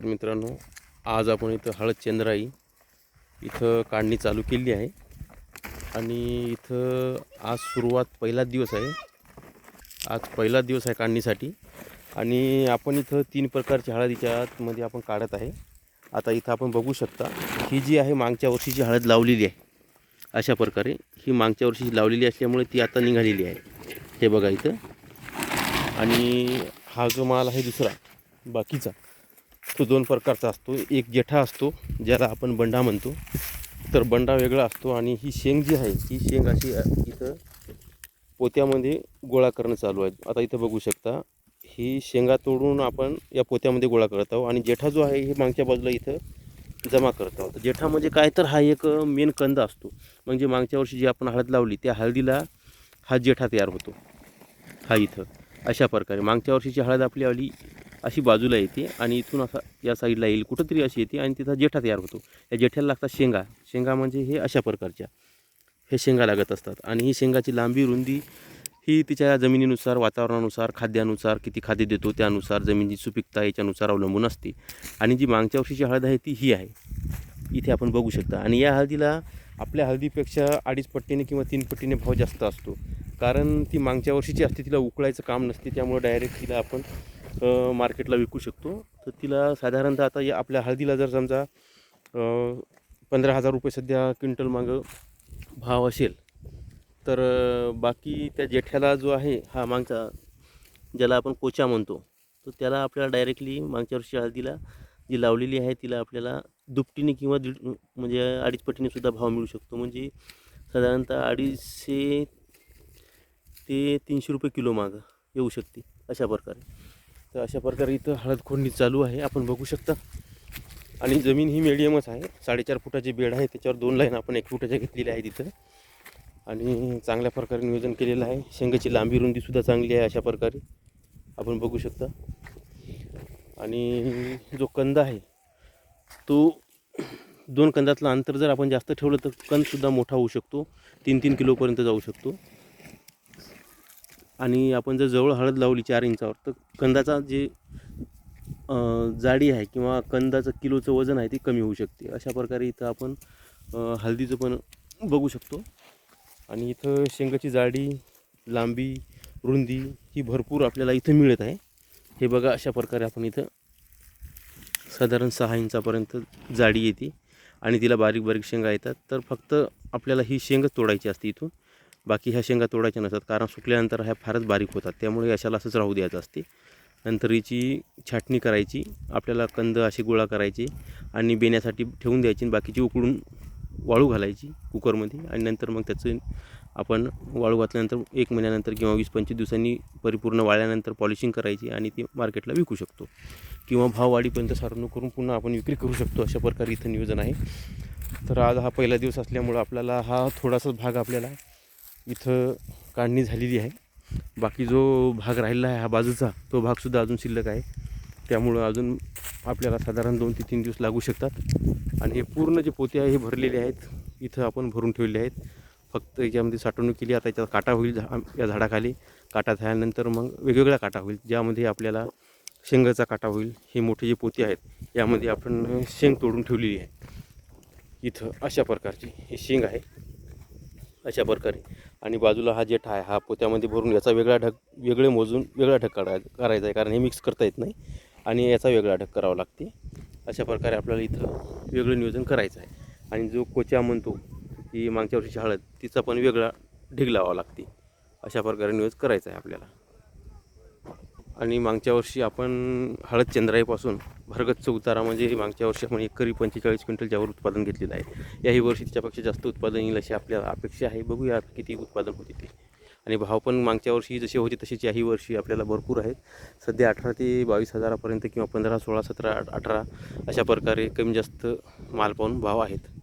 तर मित्रांनो आज आपण इथं हळद चंद्राई इथं काढणी चालू केली आहे. आणि इथं आज सुरुवात पहिलाच दिवस आहे. आज पहिलाच दिवस आहे काढणीसाठी. आणि आपण इथं तीन प्रकारची हळद याच्यामध्ये आपण काढत आहे. आता इथं आपण बघू शकता ही जी आहे मागच्या वर्षीची हळद लावलेली आहे. अशा प्रकारे ही मागच्या वर्षीची लावलेली असल्यामुळे ती आता निघालेली आहे. हे बघा इथं. आणि हा जो माल आहे दुसरा बाकीचा तो दोन प्रकारचा असतो. एक जेठा असतो ज्याला आपण बंडा म्हणतो. तर बंडा वेगळा असतो आणि ही शेंग जी आहे ही शेंग अशी इथं पोत्यामध्ये गोळा करणं चालू आहे. आता इथं बघू शकता ही शेंगा तोडून आपण या पोत्यामध्ये गोळा करत आहोत आणि जेठा जो आहे हे मागच्या बाजूला इथं जमा करत आहोत. जेठा म्हणजे काय? तर हा एक मेन कंद असतो. म्हणजे मागच्या वर्षी जी आपण हळद लावली त्या हळदीला हा जेठा तयार होतो. हा इथं अशा प्रकारे. मागच्या वर्षीची हळद आपली आली अशी बाजूला येते आणि इथून असा या साईडला येईल. कुठंतरी अशी येते आणि तिथं जेठा तयार होतो. या जेठ्याला लागतात शेंगा. शेंगा म्हणजे हे अशा प्रकारच्या. हे शेंगा लागत असतात. आणि ही शेंगाची लांबी रुंदी ही तिच्या जमिनीनुसार वातावरणानुसार खाद्यानुसार किती खाद्य देतो त्यानुसार जमिनीची सुपीकता याच्यानुसार अवलंबून असते. आणि जी मागच्या वर्षीची हळद आहे ती ही आहे. इथे आपण बघू शकता. आणि या हळदीला आपल्या हळदीपेक्षा अडीच पट्टीने किंवा तीन पट्टीने भाव जास्त असतो. कारण ती मागच्या वर्षीची असते तिला उकळायचं काम नसते त्यामुळे डायरेक्ट तिला आपण मार्केटला विकू शकतो. तर तिला साधारणतः आता या आपल्या हळदीला जर समजा पंधरा हजार रुपये सध्या क्विंटल मागं भाव असेल तर बाकी त्या जेठ्याला जो आहे हा मागचा ज्याला आपण कोचा म्हणतो तर त्याला आपल्याला डायरेक्टली मागच्या वर्षी हळदीला जी लावलेली आहे तिला आपल्याला दुपटीने किंवा दीड म्हणजे अडीच पटीने सुद्धा भाव मिळू शकतो. म्हणजे साधारणतः अडीचशे ते तीनशे रुपये किलो मागं येऊ शकते अशा प्रकारे. तर अशा प्रकारे इथं हळद खोडणी चालू आहे. आपण बघू शकता. आणि जमीन ही मिडियमच आहे. साडेचार फुटाची बेड आहे. त्याच्यावर दोन लाईन आपण एक फुटाच्या घेतलेल्या आहे तिथं आणि चांगल्या प्रकारे नियोजन केलेलं आहे. शेंगाची लांबी रुंदीसुद्धा चांगली आहे अशा प्रकारे. आपण बघू शकता. आणि जो कंद आहे तो दोन कंदातलं अंतर जर आपण जास्त ठेवलं तर कंदसुद्धा मोठा होऊ शकतो. तीन तीन किलोपर्यंत जाऊ शकतो. आणि आपण जर जवळ हळद लावली चार इंचावर तर कंदाचा जे जाडी आहे किंवा कंदाचं किलोचं वजन आहे ते कमी होऊ शकते. अशा प्रकारे इथं आपण हळदीचं पण बघू शकतो. आणि इथं शेंगाची जाडी लांबी रुंदी ही भरपूर आपल्याला इथं मिळत आहे. हे बघा अशा प्रकारे आपण इथं साधारण सहा इंचापर्यंत जाडी येते. आणि तिला बारीक बारीक शेंगा येतात. तर फक्त आपल्याला ही शेंगच तोडायची असते इथून. बाकी ह्या शेंगा तोडायच्या नसतात कारण सुकल्यानंतर ह्या फारच बारीक होतात. त्यामुळे अशाला असंच राहू द्यायचं असते. नंतर हिची छाटणी करायची आपल्याला कंद असे गोळा करायचे आणि बेण्यासाठी ठेवून द्यायची आणि बाकीची उकळून वाळू घालायची कुकरमध्ये आणि नंतर मग त्याचं आपण वाळू घातल्यानंतर एक महिन्यानंतर किंवा वीस पंचवीस दिवसांनी परिपूर्ण वाळल्यानंतर पॉलिशिंग करायची आणि ती मार्केटला विकू शकतो. किंवा भाव वाढीपर्यंत करून पुन्हा आपण विक्री करू शकतो अशा प्रकारे इथं नियोजन आहे. तर आज हा पहिला दिवस असल्यामुळं आपल्याला हा थोडासा भाग आपल्याला इथं काढणी झालेली आहे. बाकी जो भाग राहिलेला आहे हा बाजूचा तो भागसुद्धा अजून शिल्लक आहे. त्यामुळं अजून आपल्याला साधारण दोन ते तीन दिवस लागू शकतात. आणि हे पूर्ण जे पोते आहे हे भरलेले आहेत. इथं आपण भरून ठेवले आहेत. फक्त याच्यामध्ये साठवणूक केली आता याच्यात काटा होईल झा या झाडाखाली. काटा झाल्यानंतर मग वेगवेगळा काटा होईल ज्यामध्ये आपल्याला शेंगाचा काटा होईल. हे मोठे जे पोते आहेत यामध्ये आपण शेंग तोडून ठेवलेली आहे. इथं अशा प्रकारची हे शेंग आहे. अशा प्रकारे. आणि बाजूला हा जेठा आहे हा पोत्यामध्ये भरून याचा वेगळा ढग वेगळे मोजून वेगळा ढग काढाय करायचा आहे कारण हे मिक्स करता येत नाही. आणि याचा वेगळा ढग करावा लागते. अशा प्रकारे आपल्याला इथं वेगळं नियोजन करायचं आहे. आणि जो कोचा म्हणतो की मागच्या वर्षीची हळद तिचा पण वेगळा ढीग लावावा लागते. अशा प्रकारे नियोजन करायचं आहे आपल्याला. आणि मागच्या वर्षी आपण हळद चंद्राईपासून भरगतचं उतारा म्हणजे मागच्या वर्षी आपण एकरी पंचेचाळीस क्विंटलच्यावर उत्पादन घेतलेलं आहे. याही वर्षी त्याच्यापेक्षा जास्त उत्पादन येईल अशी आपल्याला अपेक्षा आहे. बघूया किती उत्पादन होते ते. आणि भाव पण मागच्या वर्षी जसे होते तसेच याही वर्षी आपल्याला भरपूर आहेत. सध्या अठरा ते बावीस हजारापर्यंत किंवा पंधरा सोळा सतरा अठरा अशा प्रकारे कमी जास्त माल पाहून भाव आहेत.